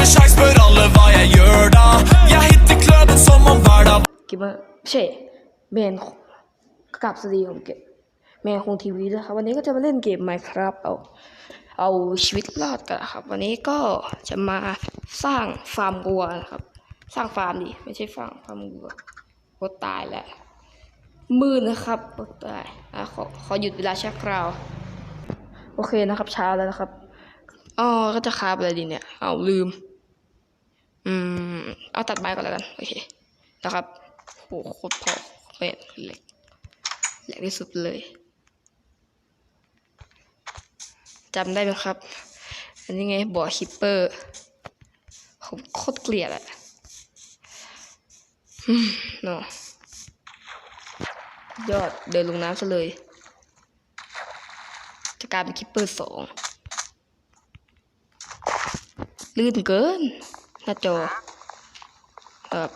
med sjans, spør alle hva jeg gjør da. Jeg hitter kløden som om hver dag เกมเมอร์ไม่ใช่เมนกับสตรีของเกมเมนคงทีวีด้วยครับ วันนี้ก็จะมาเล่นเกม Minecraft เอา เอาชีวิตรอดกันนะครับ วันนี้ก็จะมาสร้างฟาร์มวัวนะครับ สร้างฟาร์มดิ ไม่ใช่ฟาร์มฟาร์มวัวโคตรตายแล้วมืดนะครับโคตรตายอะขอขอหยุดเวลาชั่วคราว โอเคนะครับ เช้าแล้วนะครับอ๋อก็จะคาบอะไรดีเนี่ย เอาลืม อืม เอาตัดไม้ก่อนแล้วกัน โอเค นะครับโหโคตรพอเป็นเหล็กเหล็กที่สุดเลยจำได้ไหมครับ อันนี้ไงบ่อคิปเปอร์ ผมโคตรเกลียดอะเนาะยอดเดินลงน้ำซะเลย จะกลายเป็นคิปเปอร์สองลื่นเกิน หน้าจอเออ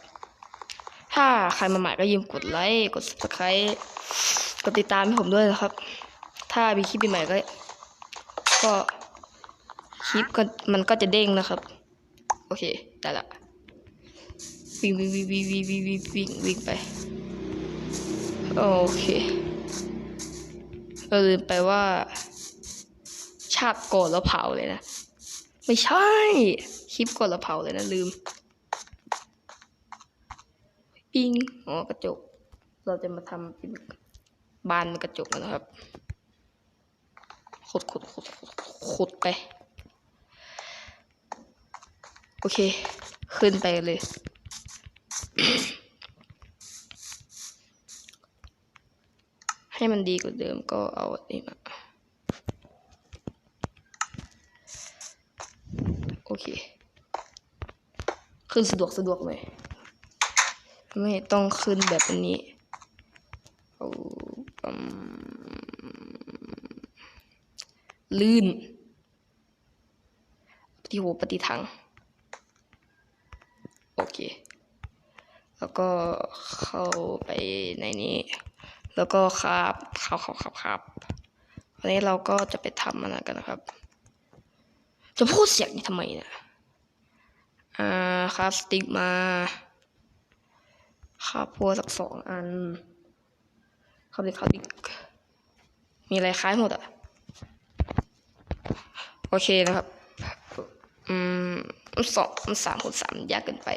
ถ้าใครมาใหม่ก็ยืมกดไลค์กด subscribe กดติดตามให้ผมด้วยนะครับ ถ้ามีคลิปใหม่ก็ ก็คลิปก็มันก็จะเด้งนะครับ โอเคได้ละวิ่งวิ่งวิ่งวิ่งวิ่งวิ่งวิ่งวิ่งวิ่งไป โอเคเราลืมไปว่า ชาติก่อนแล้วเผาเลยนะ ไม่ใช่ คลิปก่อนแล้วเผาเลยนะลืม ปิงอ๋อกระจก เราจะมาทำเป็นบานเป็นกระจกนะครับขุดขุดขุดขุดขุดไป โอเค ขึ้นไปเลย ให้มันดีกว่าเดิมก็เอาอันนี้มา โอ เค ขึ้นสะดวกสะดวกหน่อยไม่ต้องขึ้นแบบนี้ลื่น ปฏิหูปฏิทัง โอเค แล้วก็เข้าไปในนี้ แล้วก็คาบคาบคาบคาบคาบวันนี้เราก็จะไปทำมันกันนะครับ จะพูดเสียงนี้ทำไมนี่ยอ่าคาบสติ๊กมาคาบพัวสักสองอันคาบดิคาบดิมีอะไรคล้ายหมดอะ โอเคนะครับ อืมสองสามคูณสามยากเกินไป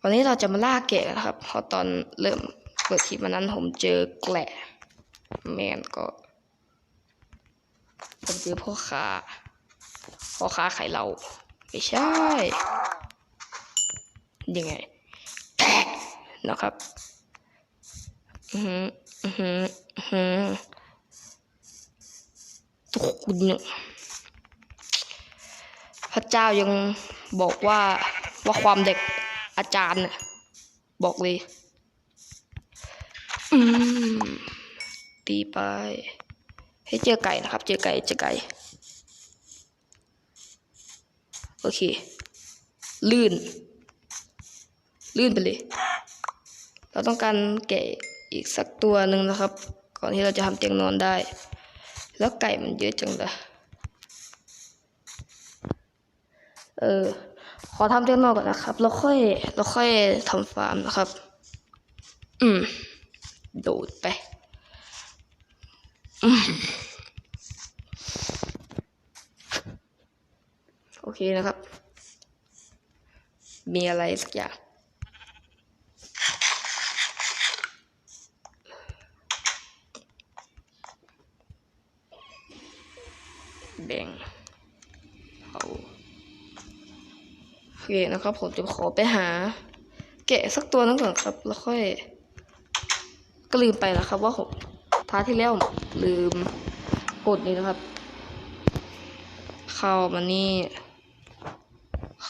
วันนี้เราจะมาล่าแกะนะครับพราะตอนเริ่มเปิดคลิปวันนั้นผมเจอแกละแมนก็ผมเจอพ่อค้า พ่อค้าขายเหล้าไม่ใช่ ยังไงนะครับ อือหืออือหืออือหือทุกคนพระเจ้ายังบอกว่าว่าความเด็กอาจารย์น่ะบอกเลย อืมตีไป ให้เจอไก่นะครับ เจอไก่ เจอไก่ โอเค ลื่น ลื่นไปเลย เราต้องการแกะอีกสักตัวหนึ่งนะครับ ก่อนที่เราจะทำเตียงนอนได้ แล้วไก่มันเยอะจังเลยเออ ขอทำเตียงนอนก่อนนะครับ แล้วค่อย แล้วค่อยทำฟาร์มนะครับ อืม โดดไป อืมโอ เคนะครับ มีอะไรสักอย่างแบ่งเอาโอเคนะครับ ผมจะขอไปหา แกะสักตัวนึงก่อนครับ แล้วค่อย ก็ลืมไปแล้วครับ ว่าผมท้าที่แล้วลืมกดนี่นะครับ เข้ามานี่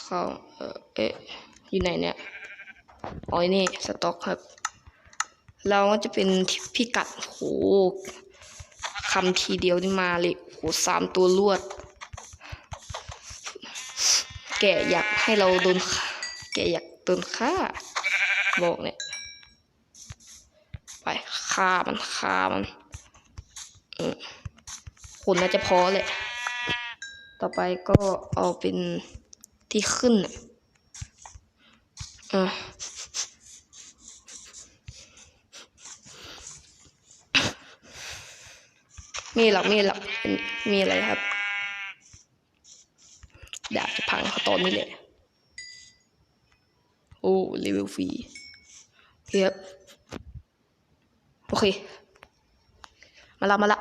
เข้าเออเอ๊ะอยู่ไหนเนี่ยอ๋อนี่สต็อกครับ เราก็จะเป็นพิกัดโหคำทีเดียวนี่มาเลยโหสามตัวรวด แกอยากให้เราโดน แกอยากโดนฆ่า บอกเนี่ย ไปฆ่ามันฆ่ามันอืมคนน่าจะพอแหละ ต่อไปก็เอาเป็น ที่ขึ้นน่ะอะมีหลักมีหลักมีอะไรครับดาบจะพังเขาตอนนี้แหละโอ้เลเวลฟรีเคครับโอเค มาละมาละ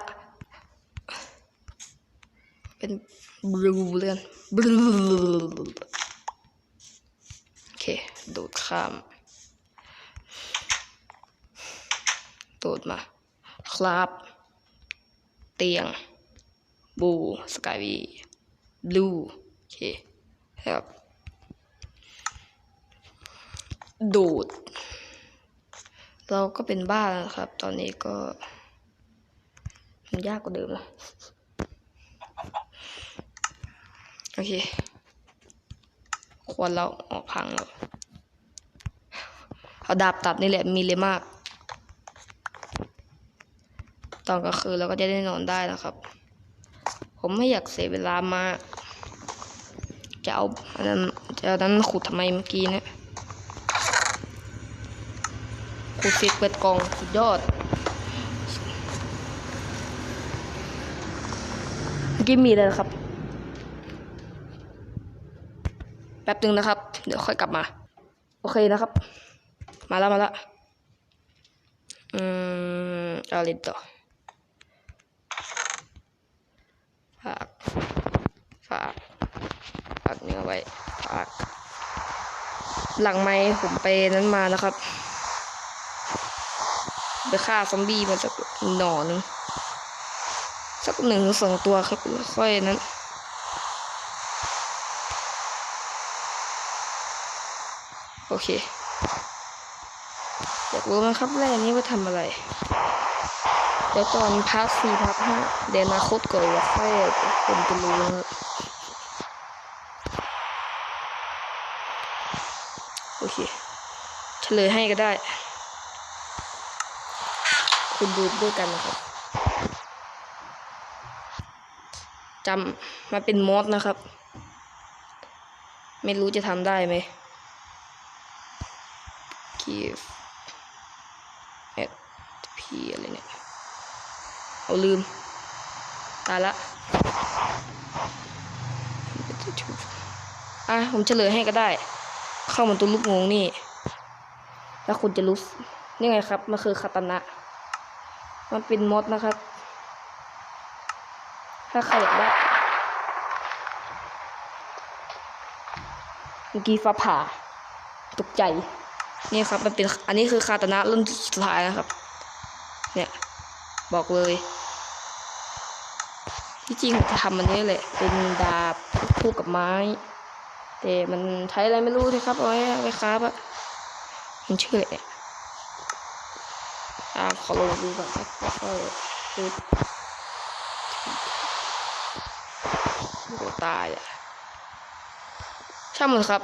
เป็น บลูเลือนบลูโอเค โดดข้าม โดดมา ครับ เตียง บูสกายวีบลูโอเคครับ โดด เราก็เป็นบ้าแล้วนะครับ ตอนนี้ก็ มันยากกว่าเดิมนะ โอเค ควรเราออกพังแล้วเอาดาบตัดนี่แหละมีเลยมาก ตอนกลางคืนเราก็จะได้นอนได้นะครับ ผมไม่อยากเสียเวลามา จะเอาอันนั้นจะเอานั้นขุดทำไมเมื่อกี้เนี่ยขุดฟิกเปิดกองสุดยอดเมื่อกี้มีเลยนะครับ แป๊บหนึ่งนะครับ เดี๋ยวค่อยกลับมา โอเคนะครับ มาแล้วมาแล้วอืมเอาเลยต่อฝากฝากฝากเนื้อไว้ฝาก หลังไม้ผมไปนั้นมานะครับไปฆ่าซอมบี้มาสักหน่อนึงสักหนึ่งสองตัวครับ ค่อยนั้น โอ เค อยากรู้ไหมครับแรกนี้ว่าทำอะไร เดี๋ยวตอนพาร์ทสี่พาร์ทห้าเดี๋ยวนาคตก่อนว่าค่อยคนจะรู้นะครับโอเคเฉลยให้ก็ได้ คุณดูด้วยกันนะครับจำมาเป็นมอสนะครับ ไม่รู้จะทำได้ไหม at p อะไรเนี่ยเอาลืม ตายละอะผมเฉลยให้ก็ได้ เข้ามาตัวลูกงงนี่ แล้วคุณจะรู้นี่ไงครับ มันคือคาตานะ มันเป็นมดนะครับ ถ้าใครอยากได้เมื่อกี้ฟ้าผ่าตกใจ นี่ครับมันเป็นอันนี้คือคาตานะรุ่นสุดท้ายนะครับ เนี่ยบอกเลย ที่จริงจะทำมันนี้แหละ เป็นดาบคู่กับไม้ แต่มันใช้อะไรไม่รู้ทีครับเอาไว้ไว้ครับอะมันชื่ออะไรเนี่ยอ่าขอลงดูก่อนครับแล้วก็ดูโอ้ตายอะช่างมันครับ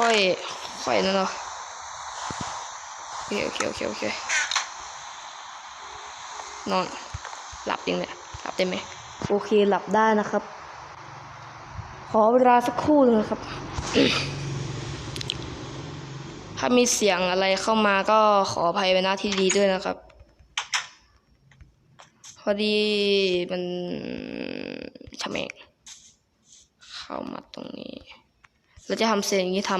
ค่อยค่อยนั่นเนาะโอเคโอเคโอเคโอเคนอนหลับยังเนี่ยหลับได้ไหมโอเคหลับได้นะครับ ขอเวลาสักครู่หนึงนะครับ ถ้ามีเสียงอะไรเข้ามาก็ขออภัยไว้หน้าที่ดีด้วยนะครับ พอดีมันชะเมงเข้ามาตรงนี้ เราจะทำเสียงอย่างนี้ท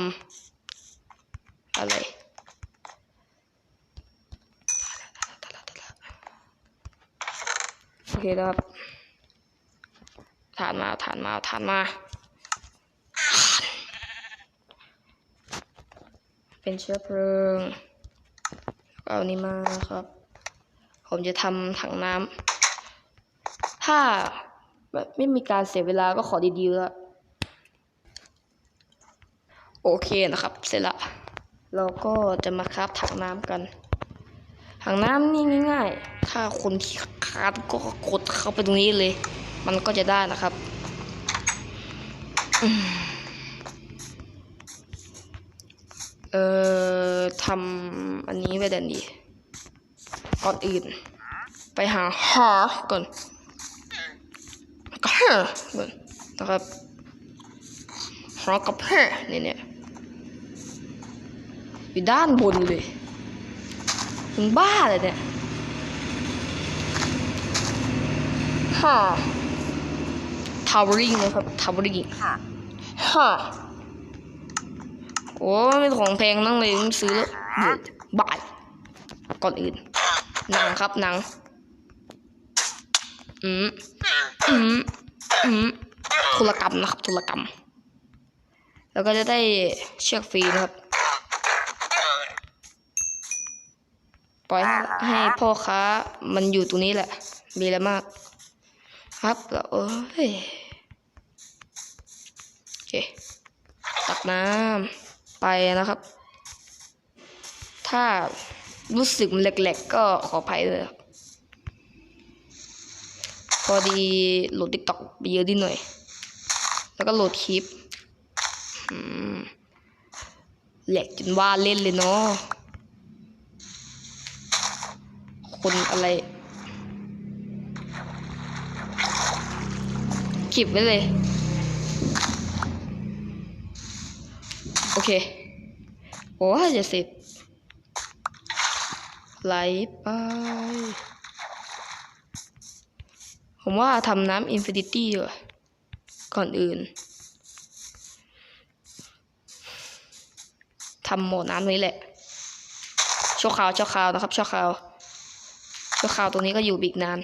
ำอะไรโอเคแล้วครับฐานมาฐานมาฐานมา เป็นเชื้อเพลิงเอานี้มาครับ ผมจะทำถังน้ำถ้าแบบไม่มีการเสียเวลาก็ขอดีๆแล้ว โอเคนะครับ เสร็จละ เราก็จะมาคราฟถังน้ำกันถังน้ำนี่ง่าย ๆ ถ้าคนที่คาดก็กดเข้าไปตรงนี้เลย มันก็จะได้นะครับอเอ่อทำอันนี้ไว้ดี๋ยวนี้ก่อนอื่น ไปหาหาก่อนก็หาก่อนนะครับร้อกับแพ้เนี่ยเนี่ย อยู่ด้านบนเลยมึงบ้าเลยเนี่ยฮ่าทาวเวอริงนะครับทาวเวอริงฮ่าฮ่าโอ้ไม่ของแพงนั่งเลยต้องซื้อแล้วเดี๋ยวบ่าย ก่อนอื่นหนังครับหนังอืมอืมอืมธุรกรรมนะครับธุรกรรม แล้วก็จะได้เชือกฟรีนะครับ ปล่อยให้ให้พ่อค้ามันอยู่ตรงนี้แหละมีอะไรมาก ครับแล้วเอ้ยโอเคตักน้ำไปนะครับ ถ้ารู้สึกมันแหลกๆก็ขออภัยเลยครับพอดีโหลดติ๊กต็อกไปเยอะดิหน่อย แล้วก็โหลดคลิปอืมแหลกจนว่าเล่นเลยเนาะ คนอะไรคลิปไว้เลย โอเค โอ้จะเสร็จไหลไป ผมว่าทำน้ำอินฟินิตี้ว่ะก่อนอื่นทำหมดน้ำนี้แหละชั่วคราวชั่วคราวนะครับชั่วคราว ชั่วคราวตรงนี้ก็อยู่อีกนาน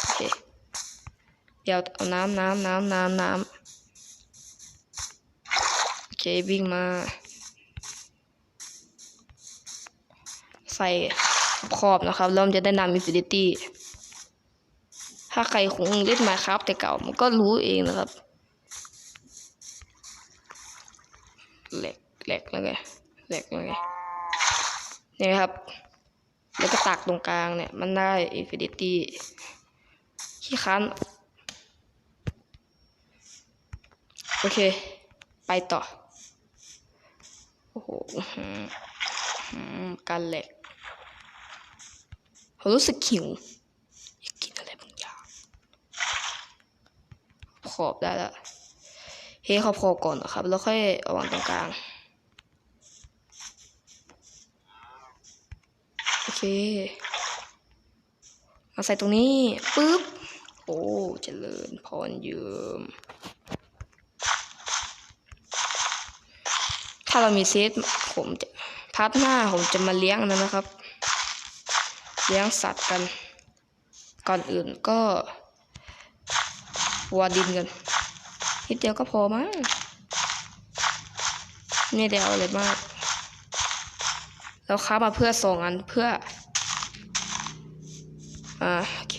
โอเคเดี๋ยวเอาน้ำน้ำน้ำน้ำน้ำโอเควิ่งมา ใส่ขอบนะครับแล้วมันจะได้นำอินฟินิตี้ถ้าใครคงเล่นมาครับแต่เก่ามันก็รู้เองนะครับแหลกแหลกแล้วไงแหลกแล้วไงเนี่ยครับ แล้วก็ตักตรงกลางเนี่ย มันได้อินฟินิตี้ขี้คันโอเค ไปต่อ โอ้โหอื้อหืออื้อหือการแหลกผมรู้สึกหิวอยากกินอะไรบางอย่างขอบได้แล้วเฮ้ขอบขอก่อนนะครับ แล้วค่อยเอาวางตรงกลาง โอ เคมาใส่ตรงนี้ปึ๊บโอ้เจริญพรยิมถ้าเรามีเซตผมจะพาร์ทหน้าผมจะมาเลี้ยงนนั้นะครับ เลี้ยงสัตว์กัน ก่อนอื่นก็วาดินกันนิดเดียวก็พอมั้งไม่ได้เอาอะไรมาก แล้วค้ามาเพื่อสองอันเพื่อ อ่าโอเค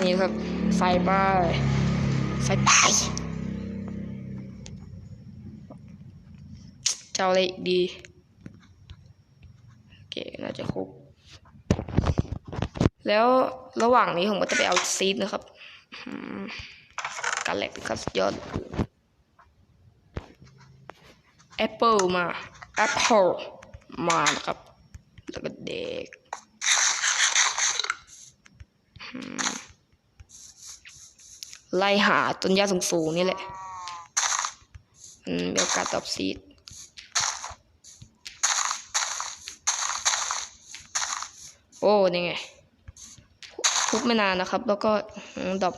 นนี้ครับใส่ไปใส่ไปจะอาอะไรอีกดีโอเคน่าจะครบแล้วระหว่างนี้ผมก็จะไปเอาซีดนะครับ การแหลกก็สุดยอด แอปเปิลมาแอปเปิลมานะครับ แล้วก็เด็กไล่หาต้นหญ้าสูงๆนี่แหละมันมีโอกาสตอบซีดโอ้นี่ไงทุบไม่นานนะครับ แล้วก็ดอป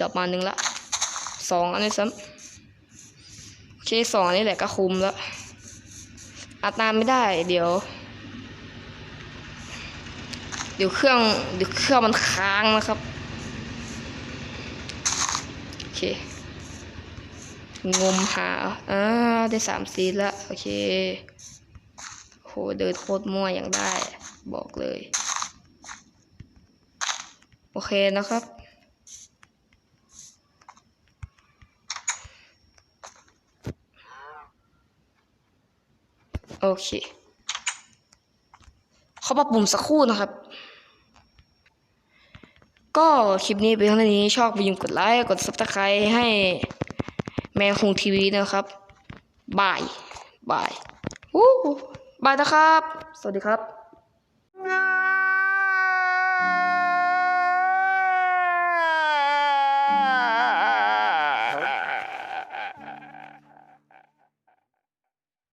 ดอปมาหนึ่งละสองอันนี้ซ้ำ เคสองนนี้แหละก็คุมแล้วอัดนานไม่ได้เดี๋ยว เดี๋ยวเครื่องเดี๋ยวเครื่องมันค้างนะครับ โอเค งมหาอ่าได้สามซีดล้วโอเคโหเดินโคตรมั่วอย่างได้ บอกเลย โอเคนะครับ โอเค เขาปรับปรุงสักครู่นะครับ ก็คลิปนี้เป็นเท่านี้ชอบอย่าลืมกดไลค์ กดซับสไครต์ให้แม่คงทีวีนะครับบายบายวู้บายนะครับ สวัสดีครับ